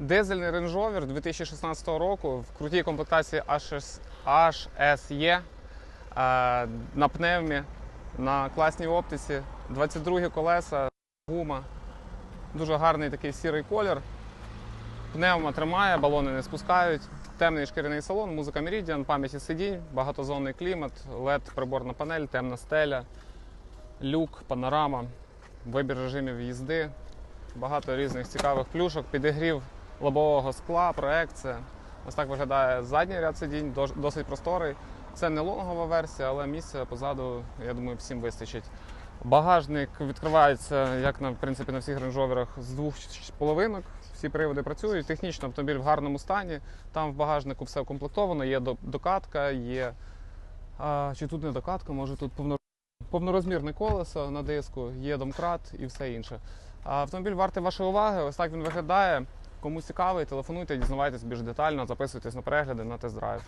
Дизельний Range Rover 2016 року в крутій комплектації HS, HSE е, на пневмі, на класній оптиці, 22 колеса, гума. Дуже гарний такий сірий колір. Пневма тримає, балони не спускають. Темний шкіряний салон, музика Meridian, пам'яті сидінь, багатозонний клімат, LED приборна панель, темна стеля, люк, панорама, вибір режимів їзди, багато різних цікавих плюшок, підігрів лобового скла, проекція. Ось так виглядає задній ряд сидінь, дос- досить просторий. Це не лонгова версія, але місця позаду, я думаю, всім вистачить. Багажник відкривається, як на в принципі на всіх рейнджоверах, з двох половинок. Всі приводи працюють. Технічно автомобіль в гарному стані. Там в багажнику все укомплектовано, є докатка, є. А, чи тут не докатка, може тут повно, повнорозмірне колесо на диску, є домкрат і все інше. Автомобіль вартий вашої уваги. Ось так він виглядає. Кому цікавий, телефонуйте, дізнавайтесь більш детально, записуйтесь на перегляди на тест-драйв.